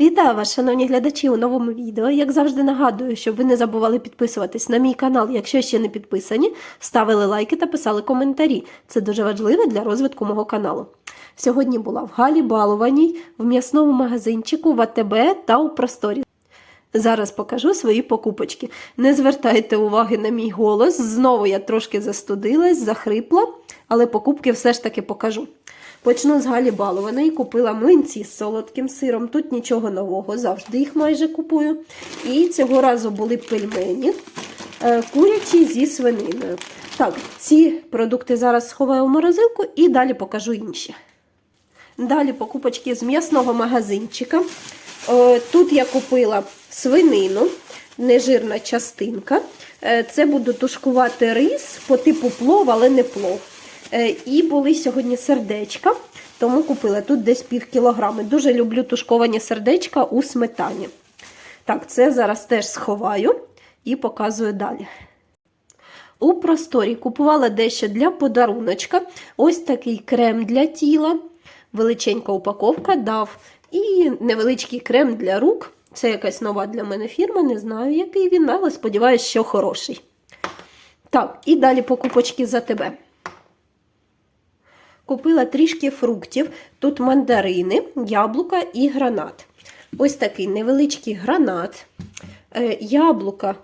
Вітаю вас, шановні глядачі, у новому відео. Як завжди нагадую, щоб ви не забували підписуватись на мій канал, якщо ще не підписані, ставили лайки та писали коментарі. Це дуже важливо для розвитку мого каналу. Сьогодні була в Галі Балованій, в м'ясному магазинчику, в АТБ та у просторі. Зараз покажу свої покупочки. Не звертайте уваги на мій голос. Знову я трошки застудилась, захрипла, але покупки все ж таки покажу. Почну з Галі Балованої. Купила млинці з солодким сиром. Тут нічого нового, завжди їх майже купую. І цього разу були пельмені е, курячі зі свининою. Так, ці продукти зараз сховаю в морозилку і далі покажу інші. Далі покупочки з м'ясного магазинчика. Е, Тут я купила свинину, нежирна частинка. Е, Це буду тушкувати рис по типу плов, але не плов. Е, І були сьогодні сердечка, тому купила тут десь пів кілограми. Дуже люблю тушковані сердечка у сметані. Так, це зараз теж сховаю і показую далі. У просторі купувала дещо для подаруночка. Ось такий крем для тіла, величенька упаковка дав. І невеличкий крем для рук. Це якась нова для мене фірма, не знаю, який він, але сподіваюся, що хороший. Так, і далі покупочки за тебе. Купила трішки фруктів. Тут мандарини, яблука і гранат. Ось такий невеличкий гранат. Е, Яблука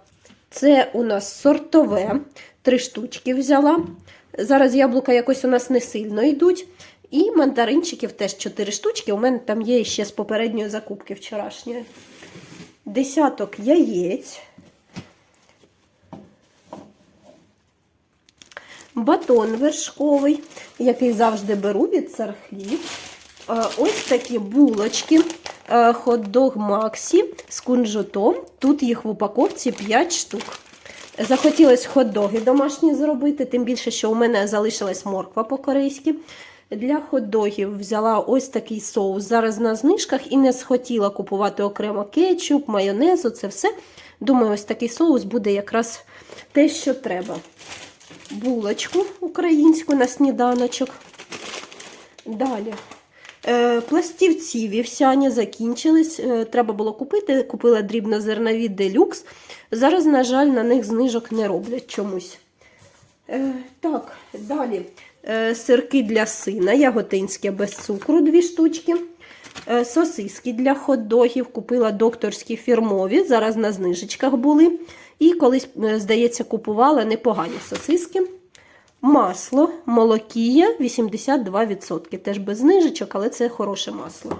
це у нас сортове. Три штучки взяла. Зараз яблука якось у нас не сильно йдуть. І мандаринчиків теж 4 штучки. У мене там є ще з попередньої закупки вчорашньої. Десяток яєць. Батон вершковий, який завжди беру від цархлів. Е, Ось такі булочки. е, Хот-дог Максі з кунжутом. Тут їх в упаковці 5 штук. Захотілося хот-доги домашні зробити, тим більше, що у мене залишилась морква по-корейськи. Для хот-догів взяла ось такий соус. Зараз на знижках і не схотіла купувати окремо кетчуп, майонез, це все. Думаю, ось такий соус буде якраз те, що треба. Булочку українську на сніданочок. Далі. Е, Пластівці вівсяні закінчились. Е, Треба було купити. Купила дрібнозернові делюкс. Зараз, на жаль, на них знижок не роблять чомусь. Е, Так, далі. Сирки для сина, яготинське без цукру, дві штучки. Е, Сосиски для хот-догів. Купила докторські фірмові, зараз на знижечках були. І колись, е, здається, купувала непогані сосиски. Масло, молокія 82%. Теж без знижечок, але це хороше масло.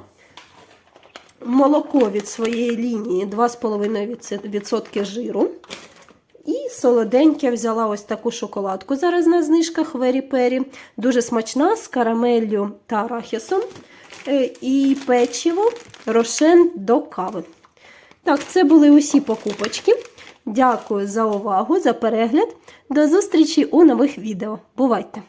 Молоко від своєї лінії 2,5% жиру. Солоденьке взяла ось таку шоколадку. Зараз на знижках Вері Пері. Дуже смачна з карамеллю та арахісом. Е, І печиво рошен до кави. Так, це були усі покупочки. Дякую за увагу, за перегляд. До зустрічі у нових відео. Бувайте!